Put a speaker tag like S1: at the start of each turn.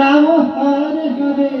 S1: Ram Hare Hare